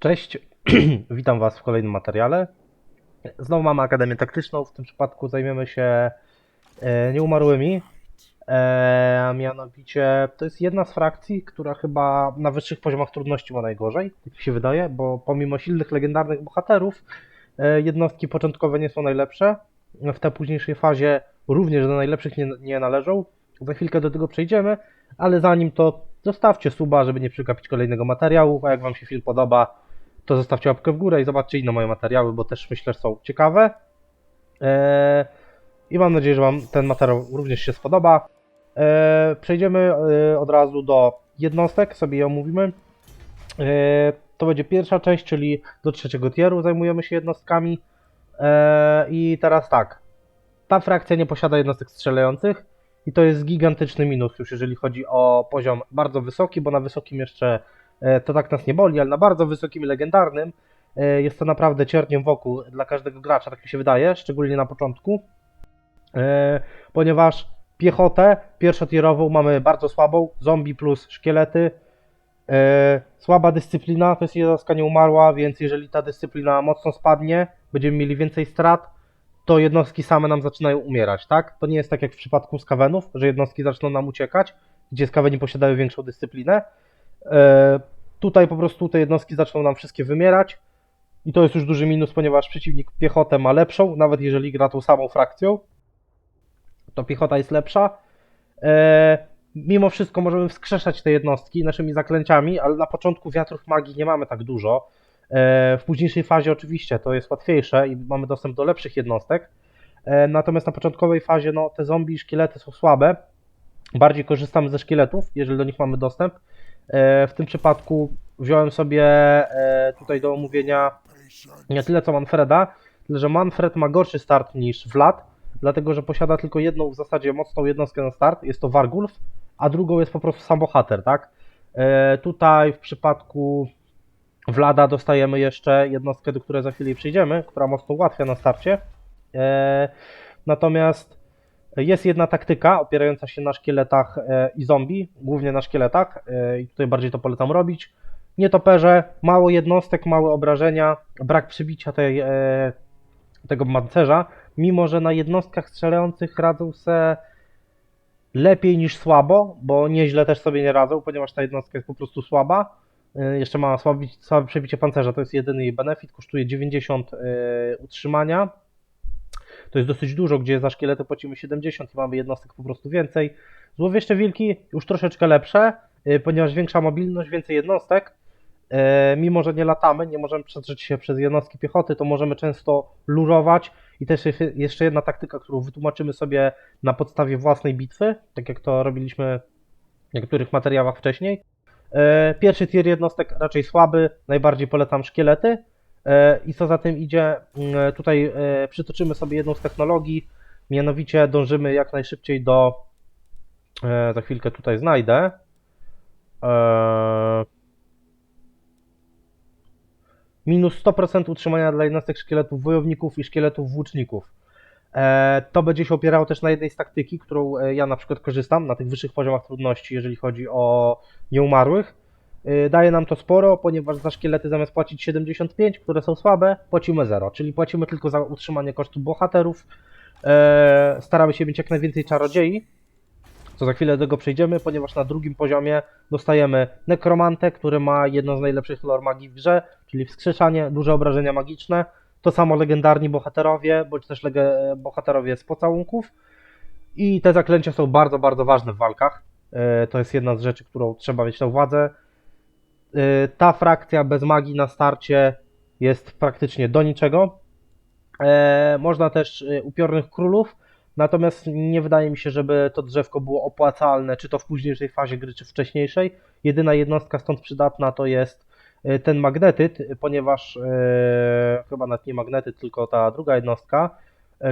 Cześć, witam Was w kolejnym materiale. Znowu mamy Akademię Taktyczną, w tym przypadku zajmiemy się e, nieumarłymi. E, mianowicie to jest jedna z frakcji, która chyba na wyższych poziomach trudności ma najgorzej, tak mi się wydaje, bo pomimo silnych, legendarnych bohaterów, e, jednostki początkowe nie są najlepsze. W tej późniejszej fazie również do najlepszych nie, nie należą. Za chwilkę do tego przejdziemy, ale zanim to zostawcie suba, żeby nie przegapić kolejnego materiału, a jak Wam się film podoba, to zostawcie łapkę w górę i zobaczcie inne moje materiały, bo też myślę, że są ciekawe. Eee, I mam nadzieję, że Wam ten materiał również się spodoba. Eee, przejdziemy e, od razu do jednostek, sobie je omówimy. Eee, to będzie pierwsza część, czyli do trzeciego tieru zajmujemy się jednostkami. Eee, I teraz tak. Ta frakcja nie posiada jednostek strzelających i to jest gigantyczny minus już jeżeli chodzi o poziom bardzo wysoki, bo na wysokim jeszcze to tak nas nie boli, ale na bardzo wysokim i legendarnym e, jest to naprawdę cierniem wokół dla każdego gracza, tak mi się wydaje, szczególnie na początku, E, ponieważ piechotę pierwszotierową mamy bardzo słabą, zombie plus szkielety, E, Słaba dyscyplina, to jest jednostka nieumarła, więc jeżeli ta dyscyplina mocno spadnie, będziemy mieli więcej strat, to jednostki same nam zaczynają umierać, tak? To nie jest tak jak w przypadku skawenów, że jednostki zaczną nam uciekać, gdzie skaweni posiadają większą dyscyplinę. E, tutaj po prostu te jednostki zaczną nam wszystkie wymierać i to jest już duży minus, ponieważ przeciwnik piechotę ma lepszą, nawet jeżeli gra tą samą frakcją, to piechota jest lepsza. E, mimo wszystko możemy wskrzeszać te jednostki naszymi zaklęciami, ale na początku wiatrów magii nie mamy tak dużo. E, W późniejszej fazie oczywiście to jest łatwiejsze i mamy dostęp do lepszych jednostek. Natomiast na początkowej fazie no, te zombie i szkielety są słabe. Bardziej korzystamy ze szkieletów, jeżeli do nich mamy dostęp. E, W tym przypadku wziąłem sobie e, tutaj do omówienia nie tyle co Manfreda, tyle że Manfred ma gorszy start niż Vlad, dlatego że posiada tylko jedną w zasadzie mocną jednostkę na start, jest to Wargulf, a drugą jest po prostu sam bohater, tak? E, Tutaj w przypadku Vlada dostajemy jeszcze jednostkę, do której za chwilę przejdziemy, która mocno ułatwia na starcie. Natomiast jest jedna taktyka opierająca się na szkieletach e, i zombie, głównie na szkieletach e, i tutaj bardziej to polecam robić. Nietoperze, mało jednostek, małe obrażenia, brak przebicia tej, e, tego pancerza, mimo że na jednostkach strzelających radzą se lepiej niż słabo, bo nieźle też sobie nie radzą, ponieważ ta jednostka jest po prostu słaba. Jeszcze ma słabe, słabe przebicie pancerza, to jest jedyny jej benefit, kosztuje 90 e, utrzymania. To jest dosyć dużo, gdzie za szkielety płacimy 70 i mamy jednostek po prostu więcej. Złowieszcze wilki już troszeczkę lepsze, y, ponieważ większa mobilność, więcej jednostek. E, Mimo, że nie latamy, nie możemy przedrzeć się przez jednostki piechoty, to możemy często lurować. I też jeszcze jedna taktyka, którą wytłumaczymy sobie na podstawie własnej bitwy, tak jak to robiliśmy w niektórych materiałach wcześniej. E, Pierwszy tier jednostek raczej słaby, najbardziej polecam szkielety. E, I co za tym idzie, mm, tutaj e, przytoczymy sobie jedną z technologii, mianowicie dążymy jak najszybciej do. e, Za chwilkę tutaj znajdę. E, Minus 100% utrzymania dla jednostek szkieletów wojowników i szkieletów włóczników. E, To będzie się opierało też na jednej z taktyki, którą e, ja na przykład korzystam na tych wyższych poziomach trudności, jeżeli chodzi o nieumarłych. Y, Daje nam to sporo, ponieważ za szkielety zamiast płacić 75, które są słabe, płacimy 0, czyli płacimy tylko za utrzymanie kosztów bohaterów. E, Staramy się mieć jak najwięcej czarodziei, co za chwilę do tego przejdziemy, ponieważ na drugim poziomie dostajemy nekromantę, który ma jedno z najlepszych lore magii w grze, czyli wskrzeszanie, duże obrażenia magiczne. To samo legendarni bohaterowie, bądź też bohaterowie z pocałunków. I te zaklęcia są bardzo, bardzo ważne w walkach. E, To jest jedna z rzeczy, którą trzeba mieć na uwadze. Y, ta frakcja bez magii na starcie jest praktycznie do niczego. E, można też y, upiornych królów, natomiast nie wydaje mi się, żeby to drzewko było opłacalne, czy to w późniejszej fazie gry, czy wcześniejszej. Jedyna jednostka stąd przydatna to jest y, ten magnetyt, ponieważ chyba nawet nie magnetyt, tylko ta druga jednostka,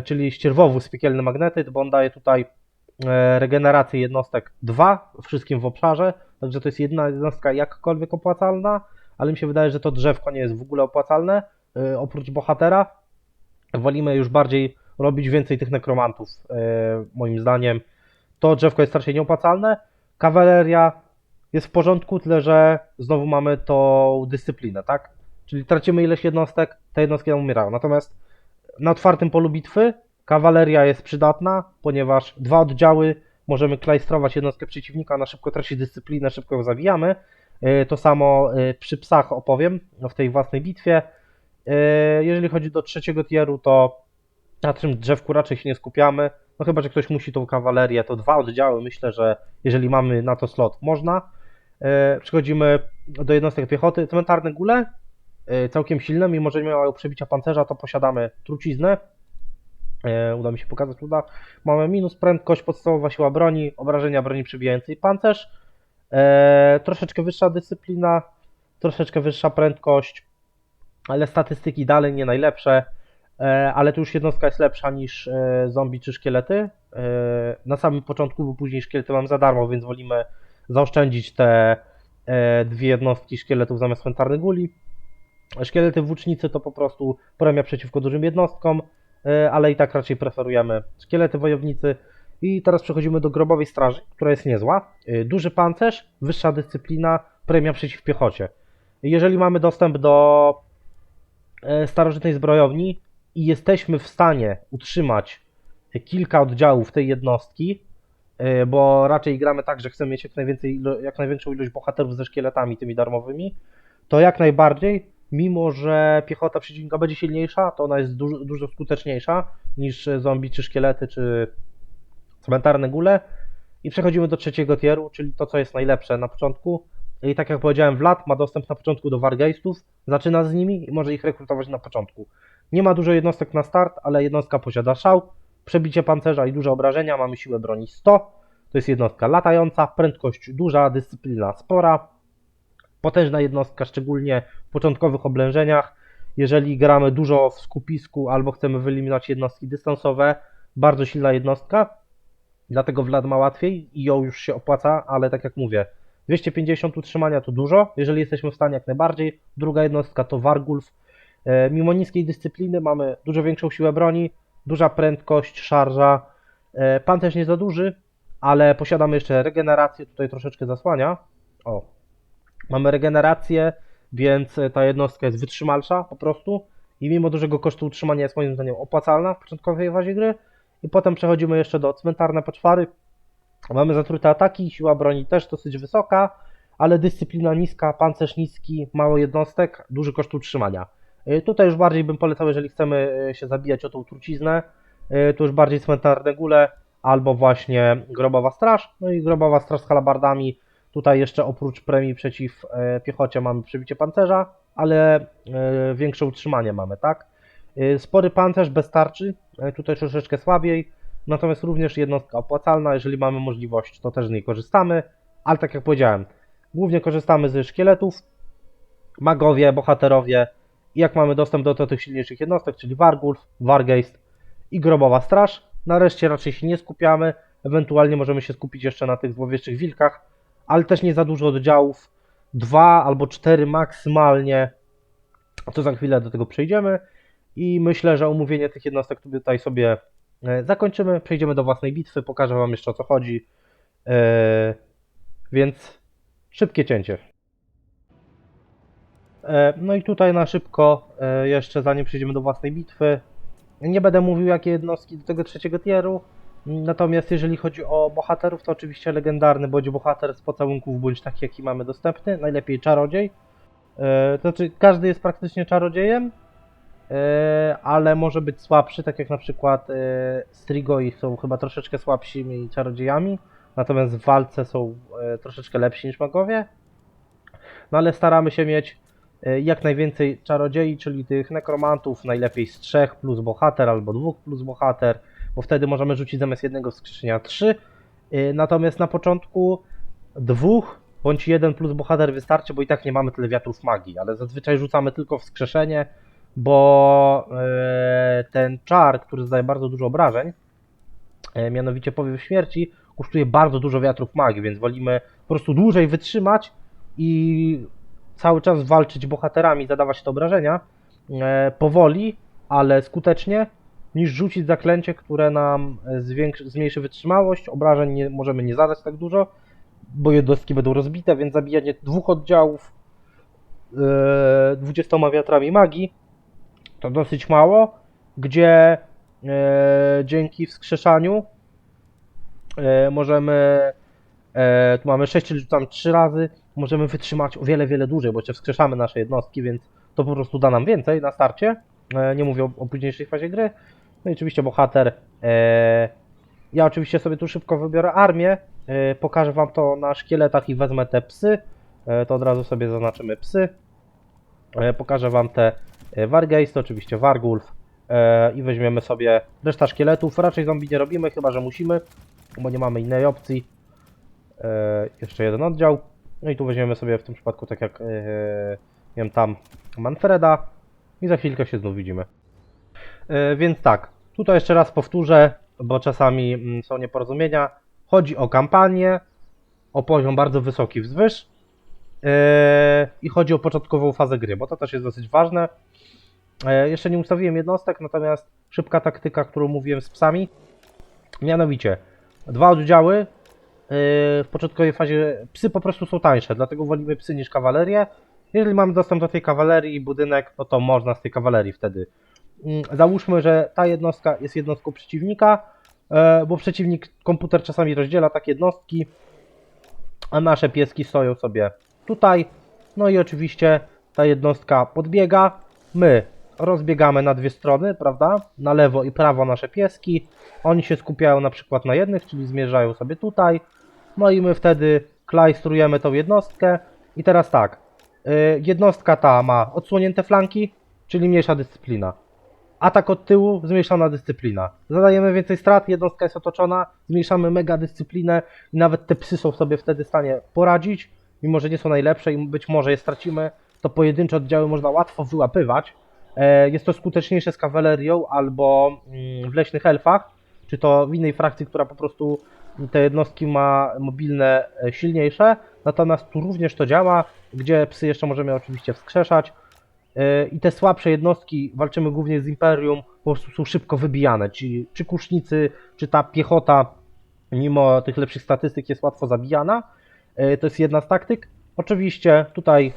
czyli ścierwowóz, piekielny magnetyt, bo on daje tutaj regenerację jednostek 2 wszystkim w obszarze, także to jest jedna jednostka jakkolwiek opłacalna, ale mi się wydaje, że to drzewko nie jest w ogóle opłacalne, e, oprócz bohatera. Wolimy już bardziej robić więcej tych nekromantów, e, moim zdaniem. To drzewko jest raczej nieopłacalne. Kawaleria jest w porządku, tyle że znowu mamy tą dyscyplinę, tak? czyli tracimy ileś jednostek, te jednostki nam umierają. Natomiast na otwartym polu bitwy kawaleria jest przydatna, ponieważ dwa oddziały możemy klajstrować jednostkę przeciwnika, na szybko traci dyscyplinę, szybko ją zabijamy. Yy, To samo yy, przy psach opowiem w tej własnej bitwie. Yy, Jeżeli chodzi do trzeciego tieru, to na tym drzewku raczej się nie skupiamy. No chyba, że ktoś musi tą kawalerię, to dwa oddziały, myślę, że jeżeli mamy na to slot, można. E, Przechodzimy do jednostek piechoty. Cmentarne gule, e, całkiem silne, mimo że nie mają przebicia pancerza, to posiadamy truciznę. E, Uda mi się pokazać, uda. Mamy minus prędkość, podstawowa siła broni, obrażenia broni przebijającej pancerz. E, Troszeczkę wyższa dyscyplina, troszeczkę wyższa prędkość, ale statystyki dalej nie najlepsze. E, ale tu już jednostka jest lepsza niż e, zombie czy szkielety. E, Na samym początku, bo później szkielety mam za darmo, więc wolimy zaoszczędzić te e, dwie jednostki szkieletów zamiast cmentarnych guli. Szkielety włócznicy to po prostu premia przeciwko dużym jednostkom, ale i tak raczej preferujemy szkielety wojownicy. I teraz przechodzimy do grobowej straży, która jest niezła. E, Duży pancerz, wyższa dyscyplina, premia przeciw piechocie. Jeżeli mamy dostęp do e, starożytnej zbrojowni i jesteśmy w stanie utrzymać kilka oddziałów tej jednostki, e, bo raczej gramy tak, że chcemy mieć jak, najwięcej, jak największą ilość bohaterów ze szkieletami tymi darmowymi, to jak najbardziej, mimo że piechota przeciwnika będzie silniejsza, to ona jest dużo, dużo skuteczniejsza niż zombie, czy szkielety, czy cmentarne gule. I przechodzimy do trzeciego tieru, czyli to, co jest najlepsze na początku. I tak jak powiedziałem, Vlad ma dostęp na początku do Wargeistów, zaczyna z nimi i może ich rekrutować na początku. Nie ma dużo jednostek na start, ale jednostka posiada szał, przebicie pancerza i duże obrażenia, mamy siłę broni 100. To jest jednostka latająca, prędkość duża, dyscyplina spora. Potężna jednostka, szczególnie w początkowych oblężeniach. Jeżeli gramy dużo w skupisku albo chcemy wyeliminować jednostki dystansowe, bardzo silna jednostka. Dlatego Vlad ma łatwiej i ją już się opłaca, ale tak jak mówię, 250 utrzymania to dużo, jeżeli jesteśmy w stanie jak najbardziej. Druga jednostka to Wargulf. E, Mimo niskiej dyscypliny mamy dużo większą siłę broni, duża prędkość, szarża. E, Pan też nie za duży, ale posiadamy jeszcze regenerację, tutaj troszeczkę zasłania. O, mamy regenerację, więc e, ta jednostka jest wytrzymalsza po prostu i mimo dużego kosztu utrzymania jest moim zdaniem opłacalna w początkowej fazie gry. I potem przechodzimy jeszcze do cmentarne poczwary. Mamy zatrute ataki, siła broni też dosyć wysoka, ale dyscyplina niska, pancerz niski, mało jednostek, duży koszt utrzymania. Y, Tutaj już bardziej bym polecał, jeżeli chcemy y, się zabijać o tą truciznę, to już bardziej cmentarne gule albo właśnie grobowa straż. No i grobowa straż z halabardami. Tutaj jeszcze oprócz premii przeciw e, piechocie mamy przebicie pancerza, ale e, większe utrzymanie mamy, tak? Y, Spory pancerz bez tarczy, e, tutaj troszeczkę słabiej, natomiast również jednostka opłacalna, jeżeli mamy możliwość, to też z niej korzystamy, ale tak jak powiedziałem, głównie korzystamy ze szkieletów, magowie, bohaterowie jak mamy dostęp do, do tych silniejszych jednostek, czyli Wargulf, Wargeist i Grobowa Straż, na reszcie raczej się nie skupiamy, ewentualnie możemy się skupić jeszcze na tych złowieszczych wilkach, ale też nie za dużo oddziałów, dwa albo cztery maksymalnie, to za chwilę do tego przejdziemy. I myślę, że omówienie tych jednostek tutaj sobie e, zakończymy, przejdziemy do własnej bitwy, pokażę Wam jeszcze o co chodzi, E, więc szybkie cięcie. E, No i tutaj na szybko, jeszcze zanim przejdziemy do własnej bitwy, nie będę mówił jakie jednostki do tego trzeciego tieru, natomiast jeżeli chodzi o bohaterów, to oczywiście legendarny bądź bohater z pocałunków, bądź taki jaki mamy dostępny, najlepiej czarodziej. E, To znaczy każdy jest praktycznie czarodziejem, e, ale może być słabszy, tak jak na przykład e, Strigoi są chyba troszeczkę słabszymi czarodziejami, natomiast w walce są e, troszeczkę lepsi niż magowie. No ale staramy się mieć e, jak najwięcej czarodziei, czyli tych nekromantów, najlepiej z trzech plus bohater albo dwóch plus bohater, bo wtedy możemy rzucić zamiast jednego wskrzeszenia trzy. E, Natomiast na początku dwóch bądź jeden plus bohater wystarczy, bo i tak nie mamy tyle wiatrów magii, ale zazwyczaj rzucamy tylko wskrzeszenie, bo e, ten czar, który zadaje bardzo dużo obrażeń, e, mianowicie powiew śmierci, kosztuje bardzo dużo wiatrów magii, więc wolimy po prostu dłużej wytrzymać i cały czas walczyć bohaterami, zadawać te obrażenia powoli, ale skutecznie, niż rzucić zaklęcie, które nam e, zmniejszy wytrzymałość. Obrażeń nie, możemy nie zadać tak dużo, bo jednostki będą rozbite, więc zabijanie dwóch oddziałów e, 20 wiatrami magii. To dosyć mało, gdzie e, dzięki wskrzeszaniu możemy. Tu mamy 6, czyli rzucam 3 razy. Możemy wytrzymać o wiele, wiele dłużej, bo jeszcze wskrzeszamy nasze jednostki, więc to po prostu da nam więcej na starcie. Nie mówię o, o późniejszej fazie gry. No i oczywiście bohater. E, ja oczywiście sobie tu szybko wybiorę armię. E, pokażę wam to na szkieletach i wezmę te psy. E, to od razu sobie zaznaczymy psy. Pokażę wam te Wargeist, oczywiście Wargulf. I weźmiemy sobie reszta szkieletów. Raczej zombie nie robimy, chyba że musimy, bo nie mamy innej opcji. Jeszcze jeden oddział. No i tu weźmiemy sobie w tym przypadku, tak jak e, wiem tam, Manfreda. I za chwilkę się znów widzimy. E, więc tak, tutaj jeszcze raz powtórzę, bo czasami mm, są nieporozumienia. Chodzi o kampanię, o poziom bardzo wysoki wzwyż e, i chodzi o początkową fazę gry, bo to też jest dosyć ważne. E, jeszcze nie ustawiłem jednostek, natomiast szybka taktyka, którą mówiłem z psami. Mianowicie, dwa oddziały. W początkowej fazie psy po prostu są tańsze, dlatego wolimy psy niż kawalerię. Jeżeli mamy dostęp do tej kawalerii i budynek, no to można z tej kawalerii wtedy. Mm, Załóżmy, że ta jednostka jest jednostką przeciwnika, e, bo przeciwnik komputer czasami rozdziela takie jednostki, a nasze pieski stoją sobie tutaj. No i oczywiście ta jednostka podbiega. My rozbiegamy na dwie strony, prawda? Na lewo i prawo nasze pieski. Oni się skupiają na przykład na jednych, czyli zmierzają sobie tutaj. No i my wtedy klajstrujemy tą jednostkę. I teraz tak. y, Jednostka ta ma odsłonięte flanki, czyli mniejsza dyscyplina. Atak od tyłu, zmniejszona dyscyplina. Zadajemy więcej strat, jednostka jest otoczona, zmniejszamy mega dyscyplinę i nawet te psy są sobie wtedy w stanie poradzić, mimo że nie są najlepsze i być może je stracimy, to pojedyncze oddziały można łatwo wyłapywać. E, Jest to skuteczniejsze z kawalerią albo mm, w leśnych elfach, czy to w innej frakcji, która po prostu te jednostki ma mobilne e, silniejsze. Natomiast tu również to działa, gdzie psy jeszcze możemy oczywiście wskrzeszać. E, I te słabsze jednostki, walczymy głównie z Imperium, po prostu są szybko wybijane. Ci, czy kusznicy, czy ta piechota, mimo tych lepszych statystyk, jest łatwo zabijana. E, To jest jedna z taktyk. Oczywiście tutaj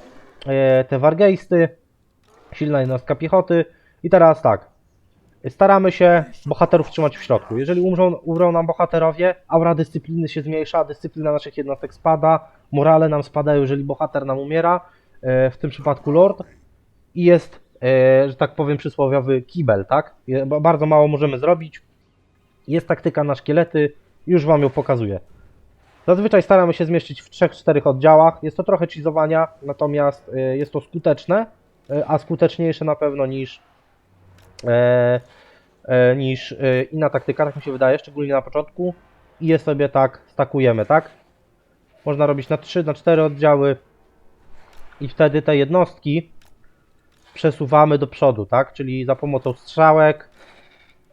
e, te Wargeisty, silna jednostka piechoty. I teraz tak, staramy się bohaterów trzymać w środku. Jeżeli umrą nam bohaterowie, aura dyscypliny się zmniejsza, dyscyplina naszych jednostek spada, morale nam spadają, jeżeli bohater nam umiera, w tym przypadku Lord. I jest, e, że tak powiem, przysłowiowy kibel, tak? Bardzo mało możemy zrobić. Jest taktyka na szkielety, już Wam ją pokazuję. Zazwyczaj staramy się zmieścić w 3-4 oddziałach. Jest to trochę cheezowania, natomiast e, jest to skuteczne, e, a skuteczniejsze na pewno niż, niż inna taktyka, tak mi się wydaje, szczególnie na początku. I je sobie tak stakujemy, tak? Można robić na 3, na 4 oddziały i wtedy te jednostki przesuwamy do przodu, tak? Czyli za pomocą strzałek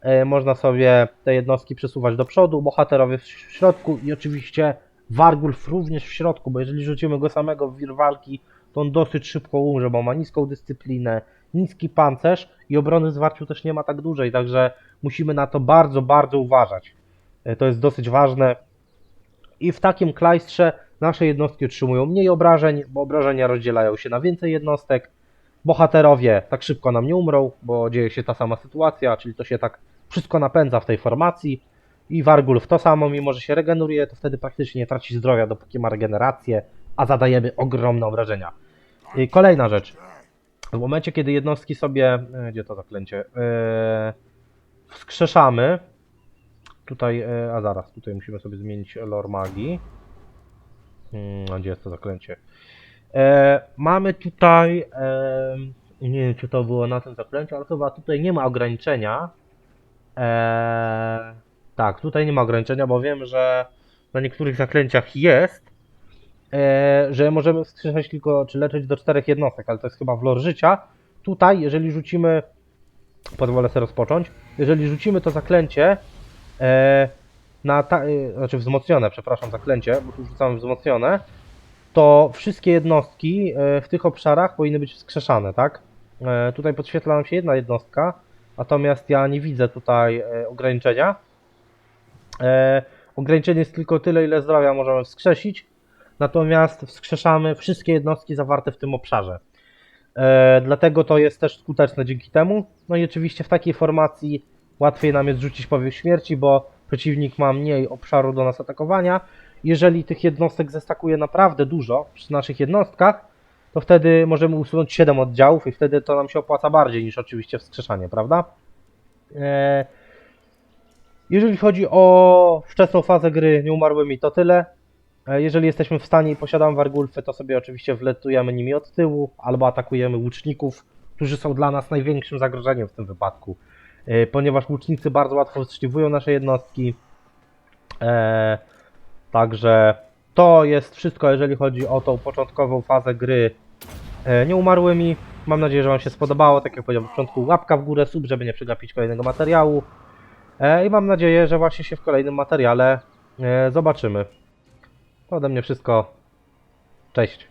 e, można sobie te jednostki przesuwać do przodu, bohaterowie w środku i oczywiście Wargulf również w środku, bo jeżeli rzucimy go samego w wir walki, to on dosyć szybko umrze, bo ma niską dyscyplinę, niski pancerz i obrony zwarciu też nie ma tak dużej, także musimy na to bardzo, bardzo uważać. E, To jest dosyć ważne. I w takim klajstrze nasze jednostki otrzymują mniej obrażeń, bo obrażenia rozdzielają się na więcej jednostek. Bohaterowie tak szybko nam nie umrą, bo dzieje się ta sama sytuacja, czyli to się tak wszystko napędza w tej formacji. I Wargulf to samo, mimo że się regeneruje, to wtedy praktycznie nie traci zdrowia, dopóki ma regenerację, a zadajemy ogromne obrażenia. I kolejna rzecz. W momencie, kiedy jednostki sobie. e, Gdzie to zaklęcie? E, wskrzeszamy. Tutaj, e, a zaraz, tutaj musimy sobie zmienić lore magii. A gdzie jest to zaklęcie? E, mamy tutaj. E, nie wiem, czy to było na tym zaklęciu, ale chyba tutaj nie ma ograniczenia. E, tak, tutaj nie ma ograniczenia, bo wiem, że na niektórych zaklęciach jest, e, że możemy wskrzeszać tylko, czy leczyć do czterech jednostek, ale to jest chyba w lore życia. Tutaj, jeżeli rzucimy, pozwolę sobie rozpocząć, jeżeli rzucimy to zaklęcie e, na, ta, e, znaczy wzmocnione, przepraszam, zaklęcie, bo tu rzucamy wzmocnione, to wszystkie jednostki e, w tych obszarach powinny być wskrzeszane, tak? E, Tutaj podświetla nam się jedna jednostka, natomiast ja nie widzę tutaj e, ograniczenia. Ograniczenie jest tylko tyle, ile zdrowia możemy wskrzesić, natomiast wskrzeszamy wszystkie jednostki zawarte w tym obszarze. Dlatego to jest też skuteczne dzięki temu. No i oczywiście w takiej formacji łatwiej nam jest rzucić powiew śmierci, bo przeciwnik ma mniej obszaru do nas atakowania. Jeżeli tych jednostek zestakuje naprawdę dużo przy naszych jednostkach, to wtedy możemy usunąć 7 oddziałów i wtedy to nam się opłaca bardziej niż oczywiście wskrzeszanie, prawda? E, jeżeli chodzi o wczesną fazę gry nieumarłymi, to tyle. E, Jeżeli jesteśmy w stanie i posiadamy wargulfy, to sobie oczywiście wletujemy nimi od tyłu albo atakujemy łuczników, którzy są dla nas największym zagrożeniem w tym wypadku, e, ponieważ łucznicy bardzo łatwo wstrzeliwują nasze jednostki. Także to jest wszystko, jeżeli chodzi o tą początkową fazę gry e, nieumarłymi. Mam nadzieję, że Wam się spodobało. Tak jak powiedziałem na początku, łapka w górę, sub, żeby nie przegapić kolejnego materiału. E, I mam nadzieję, że właśnie się w kolejnym materiale e, zobaczymy. To ode mnie wszystko. Cześć.